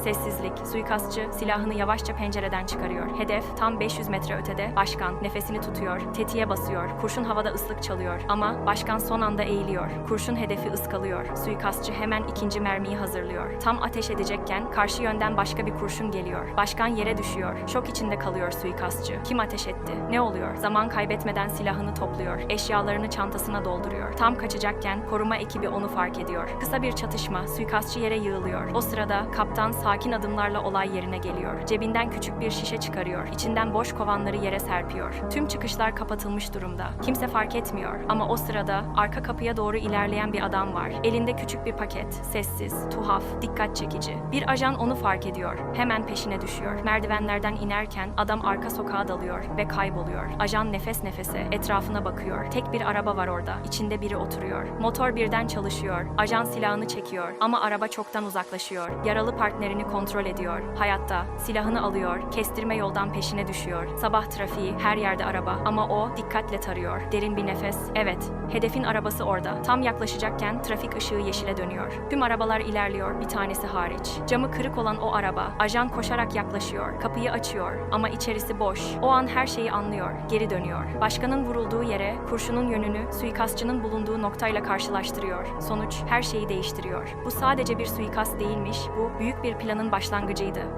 Sessizlik. Suikastçı silahını yavaşça pencereden çıkarıyor. Hedef tam 500 metre ötede. Başkan nefesini tutuyor. Tetiğe basıyor. Kurşun havada ıslık çalıyor. Ama başkan son anda eğiliyor. Kurşun hedefi ıskalıyor. Suikastçı hemen ikinci mermiyi hazırlıyor. Tam ateş edecekken karşı yönden başka bir kurşun geliyor. Başkan yere düşüyor. Şok içinde kalıyor suikastçı. Kim ateş etti? Ne oluyor? Zaman kaybetmeden silahını topluyor. Eşyalarını çantasına dolduruyor. Tam kaçacakken koruma ekibi onu fark ediyor. Kısa bir çatışma. Suikastçı yere yığılıyor. O sırada kaptan sakin adımlarla olay yerine geliyor. Cebinden küçük bir şişe çıkarıyor. İçinden boş kovanları yere serpiyor. Tüm çıkışlar kapatılmış durumda. Kimse fark etmiyor. Ama o sırada arka kapıya doğru ilerleyen bir adam var. Elinde küçük bir paket. Sessiz, tuhaf, dikkat çekici. Bir ajan onu fark ediyor. Hemen peşine düşüyor. Merdivenlerden inerken adam arka sokağa dalıyor ve kayboluyor. Ajan nefes nefese etrafına bakıyor. Tek bir araba var orada. İçinde biri oturuyor. Motor birden çalışıyor. Ajan silahını çekiyor ama araba çoktan uzaklaşıyor. Yaralı partnerini kontrol ediyor. Hayatta silahını alıyor. Kestirme yoldan peşine düşüyor. Sabah trafiği, her yerde araba ama o dikkatle tarıyor. Derin bir nefes. Evet, hedefin arabası orada. Tam yaklaşacakken trafik ışığı yeşile dönüyor. Tüm arabalar ilerliyor, bir tanesi hariç. Camı kırık olan o araba. Ajan koşarak yaklaşıyor. Kapıyı açıyor ama içerisi boş. O an her şeyi anlıyor. Geri dönüyor. Başkanın vurulduğu yere kurşunun yönünü suikastçının bulunduğu noktayla karşılaştırıyor. Sonuç her şeyi değiştiriyor. Bu sadece bir suikast değilmiş. Bu büyük bir planın başlangıcıydı.